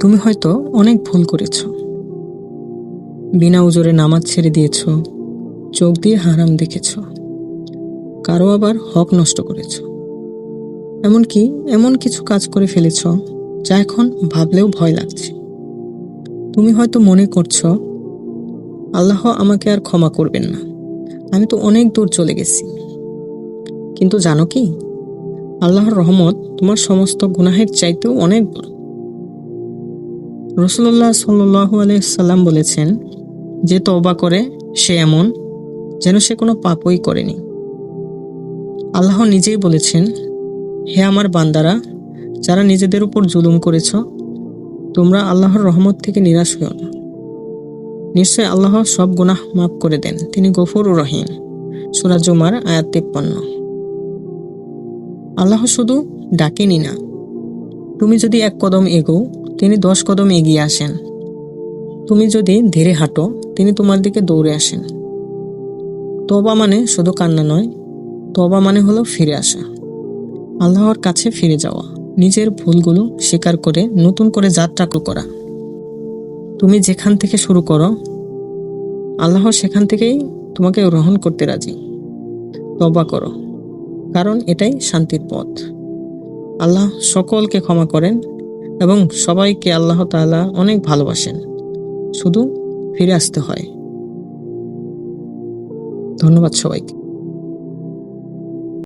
তুমি হয়তো অনেক ভুল করেছ। বিনা উজরে নামাজ ছেড়ে দিয়েছ, চোখ দিয়ে হারাম দেখেছ। কারও আবার হক নষ্ট করেছ। এমনকি এমন কিছু কাজ করে ফেলেছ, যা এখন ভাবলেও ভয় লাগছে। তুমি হয়তো মনে করছ, আল্লাহ আমাকে আর ক্ষমা করবেন না, আমি তো অনেক দূর চলে গেছি। কিন্তু জানো কি? আল্লাহর রহমত তোমার সমস্ত গুনাহের চাইতেও অনেক বড়। রসুল্লাহ সাল্লু আলাইসাল্লাম বলেছেন, যে তবা করে, সে এমন যেন সে কোনো পাপই করেনি। আল্লাহ নিজেই বলেছেন, হে আমার বান্দারা, যারা নিজেদের উপর জুলুম করেছ, তোমরা আল্লাহর রহমত থেকে নিরাশ হও না। নিশ্চয় আল্লাহ সব গুনাহ মাফ করে দেন। তিনি গফুর রহিম। সুরাজুমার আয়াত তিপ্পান্ন। আল্লাহ শুধু ডাকেনি না। তুমি যদি এক কদম এগো তিনি দশ কদম এগিয়ে আসেন। তুমি যদি ধীরে হাঁটো, তিনি তোমার দিকে দৌড়ে আসেন। তবা মানে শুধু কান্না নয় তবা মানে হলো ফিরে আসা। আল্লাহর কাছে ফিরে যাওয়া, নিজের ভুলগুলো স্বীকার করে নতুন করে যাত্রা করা। তুমি যেখান থেকে শুরু করো, আল্লাহ সেখান থেকেই তোমাকে গ্রহণ করতে রাজি। তবা করো, কারণ এটাই শান্তির পথ। আল্লাহ সকলকে ক্ষমা করেন এবং সবাইকে আল্লাহ তালা অনেক ভালোবাসেন। শুধু ফিরে আসতে হয়। ধন্যবাদ সবাইকে।